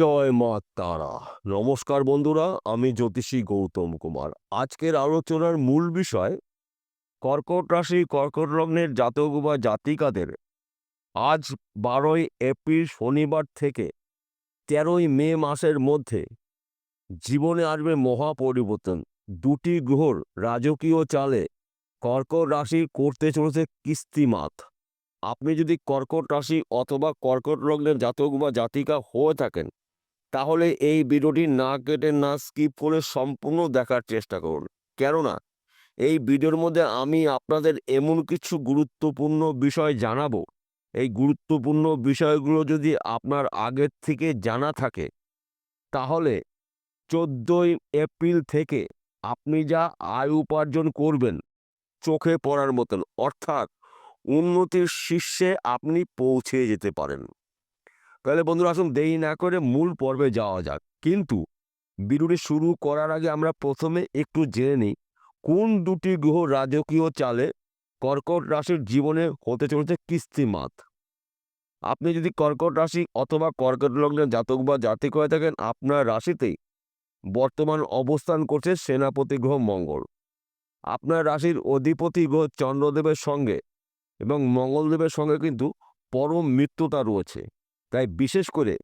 জয় মা তারা নমস্কার বন্ধুরা, আমি জ্যোতিষী গৌতম কুমার। আজকের আলোচনার মূল বিষয়, কর্কট রাশি, কর্কট লগ্নের জাতক বা জাতিকাদের আজ বারোই এপ্রিল শনিবার থেকে তেরোই মে মাসের মধ্যে জীবনে আসবে মহা পরিবর্তন দুটি গ্রহর রাজকীয় চালে কর্কট রাশি করতে চলেছে কিস্তিমাত আপনি যদি কর্কট রাশি অথবা কর্কট লগ্নের জাতক বা জাতিকা হয়ে থাকেন তাহলে এই ভিডিওটি না কেটে না স্কিপ করে সম্পূর্ণ দেখার চেষ্টা করুন। কেননা, এই ভিডিওর মধ্যে আমি আপনাদের এমন কিছু গুরুত্বপূর্ণ বিষয় জানাব। এই গুরুত্বপূর্ণ বিষয়গুলো যদি আপনার আগের থেকে জানা থাকে, তাহলে চোদ্দোই এপ্রিল থেকে আপনি যা আয় উপার্জন করবেন, চোখে পড়ার মতন, অর্থাৎ উন্নতির শীর্ষে আপনি পৌঁছে যেতে পারেন। তাহলে বন্ধুরা আসুন দেরি না করে মূল পর্বে যাওয়া যাক। কিন্তু ভিডিওটি শুরু করার আগে আমরা প্রথমে একটু জেনে নিই, কোন দুটি গ্রহ রাজকীয় চালে কর্কট রাশির জীবনে হতে চলেছে কিস্তিমাত আপনি যদি কর্কট রাশি অথবা কর্কট লগ্নের জাতক বা জাতিক হয়ে থাকেন, আপনার রাশিতেই বর্তমান অবস্থান করছে সেনাপতি গ্রহ মঙ্গল। আপনার রাশির অধিপতি গ্রহ চন্দ্রদেবের সঙ্গে এবং মঙ্গলদেবের সঙ্গে কিন্তু পরম মৃত্যুতা রয়েছে। তাই বিশেষ করে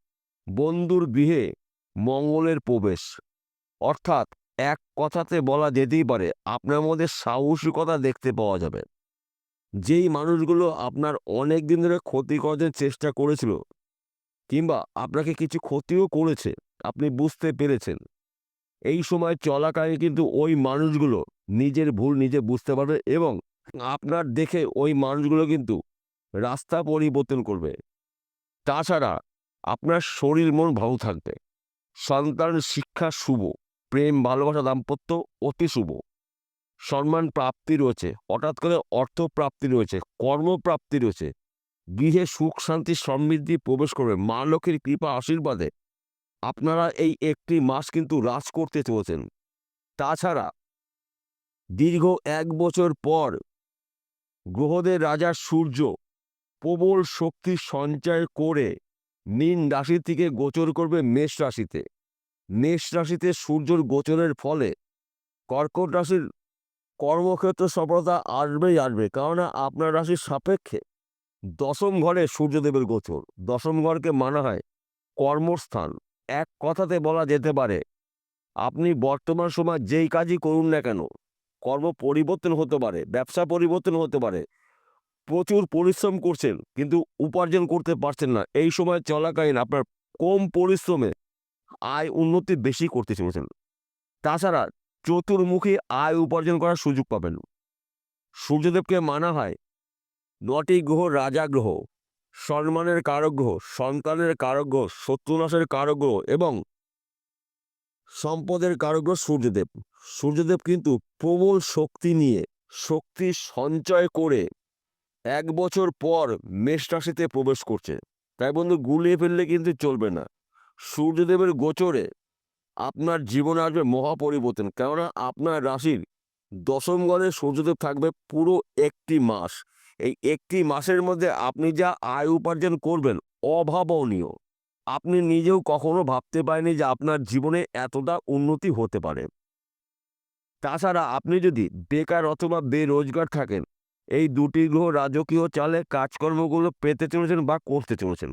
বন্ধুর গৃহে মঙ্গলের প্রবেশ। অর্থাৎ এক কথাতে বলা যেতেই পারে, আপনার মধ্যে সাহসিকতা দেখতে পাওয়া যাবে। যেই মানুষগুলো আপনার অনেক দিন ধরে ক্ষতি করার চেষ্টা করেছিল, কিংবা আপনাকে কিছু ক্ষতিও করেছে, আপনি বুঝতে পেরেছেন। এই সময় চলাকালীন কিন্তু ওই মানুষগুলো নিজের ভুল নিজে বুঝতে পারবে এবং আপনার দেখে ওই মানুষগুলো কিন্তু রাস্তা পরিবর্তন করবে। তাছাড়া আপনার শরীর মন ভালো থাকবে। সন্তান শিক্ষা শুভ, প্রেম, ভালোবাসা, দাম্পত্য অতি শুভ। সম্মান প্রাপ্তি রয়েছে, হঠাৎ করে অর্থ প্রাপ্তি রয়েছে কর্মপ্রাপ্তি রয়েছে। গৃহে সুখ, শান্তি, সমৃদ্ধি প্রবেশ করবে, মা লক্ষ্মীর কৃপা আশীর্বাদে। আপনারা এই একটি মাস কিন্তু রাজ করতে চলেছেন। তাছাড়া দীর্ঘ এক বছর পর গ্রহদের রাজা সূর্য প্রবল শক্তি সঞ্চয় করে মীন রাশি থেকে গোচর করবে মেষ রাশিতে। মেষ রাশিতে সূর্যর গোচরের ফলে কর্কট রাশির কর্মক্ষেত্র সফলতা আসবেই আসবে, কেননা আপনার রাশির সাপেক্ষে দশম ঘরে সূর্যদেবের গোচর। দশম ঘরকে মানা হয় কর্মস্থান। এক কথাতে বলা যেতে পারে, আপনি বর্তমান সময় যেই কাজই করুন না কেন, কর্ম পরিবর্তন হতে পারে, ব্যবসা পরিবর্তন হতে পারে প্রচুর পরিশ্রম করছেন, কিন্তু উপার্জন করতে পারছেন না। এই সময় চলাকালীন আপনার কম পরিশ্রমে আয় উন্নতি বেশি করতে চলেছেন। তাছাড়া চতুর্মুখী আয় উপার্জন করার সুযোগ পাবেন। সূর্যদেবকে মানা হয়, নটি গ্রহ রাজা গ্রহ সম্মানের কারক গ্রহ, সন্তানের কারক গ্রহ, শত্রুনাশের কারক গ্রহ এবং সম্পদের কারক গ্রহ সূর্যদেব। সূর্যদেব কিন্তু প্রবল শক্তি নিয়ে শক্তি সঞ্চয় করে এক বছর পর মেষ রাশিতে প্রবেশ করছে। তাই বন্ধু, গুলিয়ে ফেললে কিন্তু চলবে না। সূর্যদেবের গোচরে আপনার জীবনে আসবে মহাপরিবর্তন। কেননা আপনার রাশির দশম ঘরে সূর্যদেব থাকবে পুরো একটি মাস। এই একটি মাসের মধ্যে আপনি যা আয় উপার্জন করবেন অভাবনীয়। আপনি নিজেও কখনো ভাবতে পারেনি যে আপনার জীবনে এতটা উন্নতি হতে পারে। তাছাড়া আপনি যদি বেকার অথবা বেরোজগার থাকেন এই দুটি গ্রহ রাজকীয় চালে কাজকর্মগুলো পেতে চলেছেন বা করতে চলেছেন।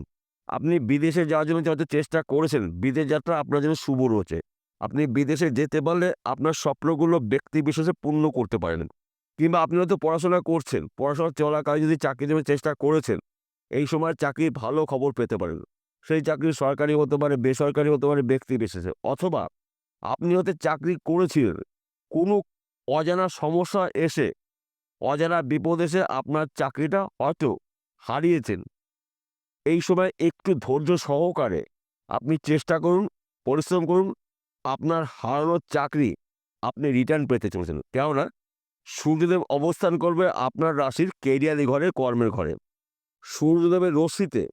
আপনি বিদেশে যাওয়ার জন্য যত চেষ্টা করেছেন, বিদেশ যাত্রা আপনার জন্য শুভ রয়েছে। আপনি বিদেশে যেতে পারলে আপনার স্বপ্নগুলো ব্যক্তি বিশেষে পূর্ণ করতে পারেন। কিংবা আপনি হয়তো পড়াশোনা করছেন, পড়াশোনা চলাকালীন যদি চাকরি জন্য চেষ্টা করেছেন, এই সময় চাকরির ভালো খবর পেতে পারেন। সেই চাকরি সরকারি হতে পারে, বেসরকারি হতে পারে, ব্যক্তি বিশেষে অথবা আপনি হয়তো চাকরি করেছিলেন, কোনো অজানা সমস্যা এসে অজানা বিপদ এসে আপনার চাকরিটা হয়তো হারিয়েছেন। এই সময় একটু ধৈর্য সহকারে আপনি চেষ্টা করুন, পরিশ্রম করুন, আপনার হারানোর চাকরি আপনি রিটার্ন পেতে চলেছেন। কেননা সূর্যদেব অবস্থান করবে আপনার রাশির কেরিয়ারি ঘরে, কর্মের ঘরে। সূর্যদেবের রশ্মিতে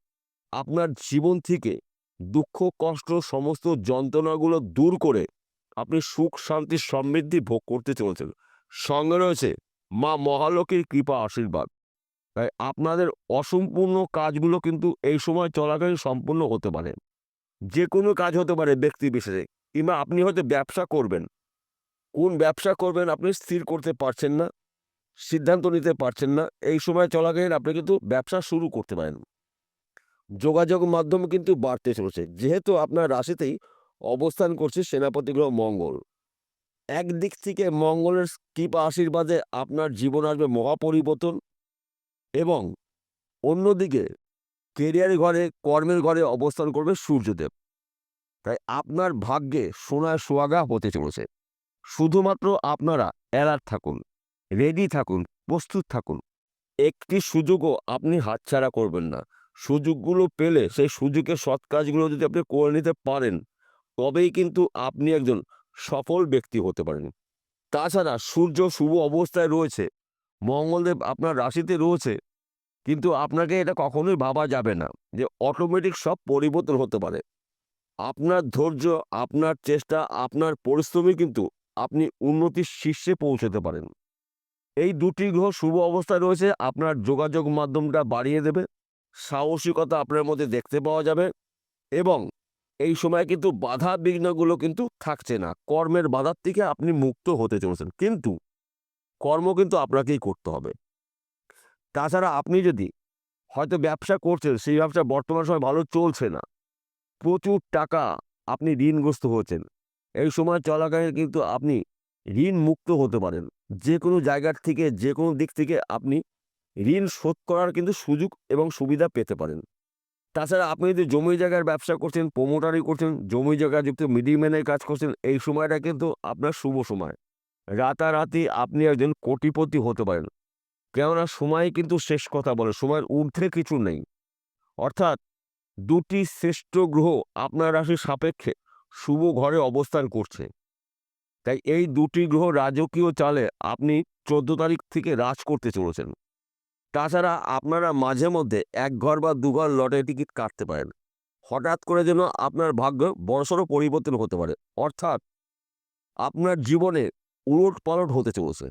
আপনার জীবন থেকে দুঃখ, কষ্ট, সমস্ত যন্ত্রণাগুলো দূর করে আপনি সুখ, শান্তি সমৃদ্ধি ভোগ করতে চলেছেন। সঙ্গে রয়েছে মা মহালক্ষ্মীর কৃপা আশীর্বাদ। তাই আপনাদের অসম্পূর্ণ কাজগুলো কিন্তু এই সময় চলাকালীন সম্পূর্ণ হতে পারে। যে কোনো কাজ হতে পারে ব্যক্তি বিশেষে, কিংবা আপনি হয়তো ব্যবসা করবেন। কোন ব্যবসা করবেন আপনি স্থির করতে পারছেন না, সিদ্ধান্ত নিতে পারছেন না, এই সময় চলাকালীন আপনি কিন্তু ব্যবসা শুরু করতে পারেন। যোগাযোগ মাধ্যম কিন্তু বাড়তে চলেছে। যেহেতু আপনার রাশিতেই অবস্থান করছে সেনাপতি গ্রহ মঙ্গল। একদিক থেকে মঙ্গলের কৃপা আশীর্বাদে আপনার জীবন আসবে মহাপরিবর্তন এবং অন্যদিকে কেরিয়ার ঘরে, কর্মের ঘরে অবস্থান করবে সূর্যদেব। তাই আপনার ভাগ্যে সোনায় সোয়াগা হতে চলেছে। শুধুমাত্র আপনারা অ্যালার্ট থাকুন রেডি থাকুন, প্রস্তুত থাকুন। একটি সুযোগও আপনি হাতছাড়া করবেন না। সুযোগগুলো পেলে সেই সুযোগের সৎ কাজগুলো যদি আপনি করে নিতে পারেন, তবেই কিন্তু আপনি একজন সফল ব্যক্তি হতে পারেন। তাছাড়া সূর্য শুভ অবস্থায় রয়েছে, মঙ্গলদেব আপনার রাশিতে রয়েছে, কিন্তু আপনাকে এটা কখনোই ভাবা যাবে না যে অটোমেটিক সব পরিবর্তন হতে পারে। আপনার ধৈর্য, আপনার চেষ্টা, আপনার পরিশ্রমে কিন্তু আপনি উন্নতির শীর্ষে পৌঁছতে পারেন। এই দুটি গ্রহ শুভ অবস্থায় রয়েছে, আপনার যোগাযোগ মাধ্যমটা বাড়িয়ে দেবে, সাহসিকতা আপনার মধ্যে দেখতে পাওয়া যাবে এবং এই সময় কিন্তু বাধা বিঘ্নগুলো কিন্তু থাকছে না। কর্মের বাধার থেকে আপনি মুক্ত হতে চলেছেন। কিন্তু কর্ম কিন্তু আপনাকেই করতে হবে। তাছাড়া আপনি যদি হয়তো ব্যবসা করছেন, সেই ব্যবসা বর্তমান সময় ভালো চলছে না। প্রচুর টাকা আপনি ঋণগ্রস্ত হয়েছেন এই সময় চলাকালীন কিন্তু আপনি ঋণ মুক্ত হতে পারেন। যে কোনো জায়গার থেকে যে কোনো দিক থেকে আপনি ঋণ শোধ করার কিন্তু সুযোগ এবং সুবিধা পেতে পারেন। তাছাড়া আপনি যদি জমি জায়গার ব্যবসা করছেন প্রোমোটারি করছেন, জমি জায়গা যুক্ত মিডিলম্যানের কাজ করছেন, এই সময়টা কিন্তু আপনার শুভ সময়। রাতারাতি আপনি একজন কোটিপতি হতে পারেন। কেননা সময় কিন্তু শেষ কথা বলে, সময়ের ঊর্ধ্বে কিছু নেই। অর্থাৎ দুটি শ্রেষ্ঠ গ্রহ আপনার রাশির সাপেক্ষে শুভ ঘরে অবস্থান করছে। তাই এই দুটি গ্রহ রাজকীয় চালে আপনি চোদ্দ তারিখ থেকে রাজ করতে চলেছেন। তাছাড়া আপনারা মাঝে মধ্যে এক ঘর বা দু ঘর লটারি টিকিট কাটতে পারেন। হঠাৎ করে যেন আপনার ভাগ্য বড়সড় পরিবর্তন হতে পারে। অর্থাৎ আপনার জীবনে উলট পালট হতে চলেছে।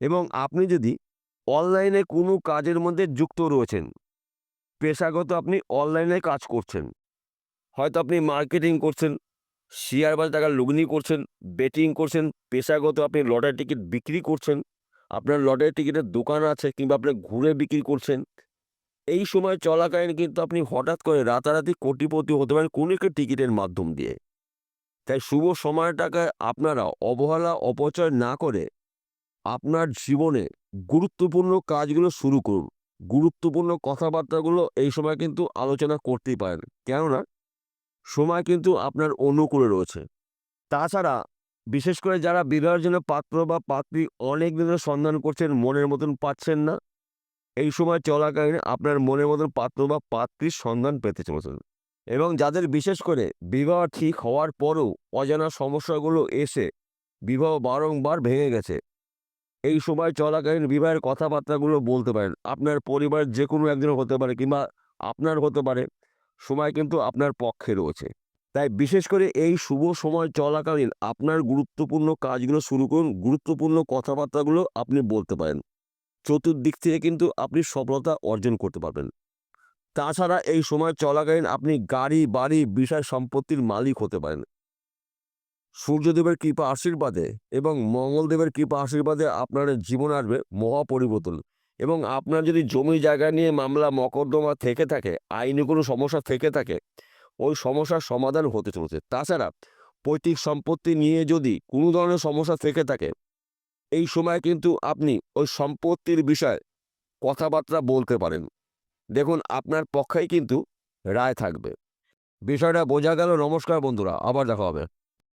এবং আপনি যদি অনলাইনে কোনো কাজের মধ্যে যুক্ত রয়েছেন, পেশাগত আপনি অনলাইনে কাজ করছেন, হয়তো আপনি মার্কেটিং করছেন, শেয়ার বাজার টাকা লগ্নি করছেন, বেটিং করছেন, পেশাগত আপনি লটারি টিকিট বিক্রি করছেন আপনার লটারি টিকিটের দোকান আছে কিংবা আপনি ঘুরে বিক্রি করছেন, এই সময় চলাকালীন কিন্তু আপনি হঠাৎ করে রাতারাতি কোটিপতি হতে পারেন কোনো একটা টিকিটের মাধ্যম দিয়ে। তাই শুভ সময়টাকে আপনারা অবহেলা, অপচয় না করে আপনার জীবনে গুরুত্বপূর্ণ কাজগুলো শুরু করুন। গুরুত্বপূর্ণ কথাবার্তাগুলো এই সময় কিন্তু আলোচনা করতেই পারেন। কেননা, সময় কিন্তু আপনার অনুকূলে রয়েছে। তাছাড়া বিশেষ করে যারা বিবাহের জন্য পাত্র বা পাত্রী অনেক দিনের সন্ধান করছেন, মনের মতন পাচ্ছেন না, এই সময় চলাকালীন আপনার মনের মতন পাত্র বা পাত্রীর সন্ধান পেতে চলেছেন এবং যাদের বিশেষ করে বিবাহ ঠিক হওয়ার পরও অজানা সমস্যাগুলো এসে বিবাহ বারংবার ভেঙে গেছে, এই সময় চলাকালীন বিবাহের কথাবার্তাগুলো বলতে পারেন। আপনার পরিবার যে কোনো একজন হতে পারে কিংবা আপনার হতে পারে, সময় কিন্তু আপনার পক্ষে রয়েছে। তাই বিশেষ করে এই শুভ সময় চলাকালীন আপনার গুরুত্বপূর্ণ কাজগুলো শুরু করুন, গুরুত্বপূর্ণ কথাবার্তাগুলো আপনি বলতে পারেন। চতুর্দিক থেকে কিন্তু আপনি সফলতা অর্জন করতে পারবেন। তাছাড়া এই সময় চলাকালীন আপনি গাড়ি, বাড়ি, বিষয় সম্পত্তির মালিক হতে পারেন। সূর্যদেবের কৃপা আশীর্বাদে এবং মঙ্গলদেবের কৃপা আশীর্বাদে আপনার জীবন আসবে মহা পরিবর্তন এবং আপনার যদি জমি জায়গা নিয়ে মামলা, মকদ্দমা থেকে থাকে, আইনি কোনো সমস্যা থেকে থাকে ওই সমস্যার সমাধান হতে চলেছে। তাছাড়া পৈতৃক সম্পত্তি নিয়ে যদি কোনো ধরনের সমস্যা থেকে থাকে, এই সময় কিন্তু আপনি ওই সম্পত্তির বিষয়ে কথাবার্তা বলতে পারেন। দেখুন, আপনার পক্ষেই কিন্তু রায় থাকবে। বিষয়টা বোঝা গেল। নমস্কার বন্ধুরা, আবার দেখা হবে।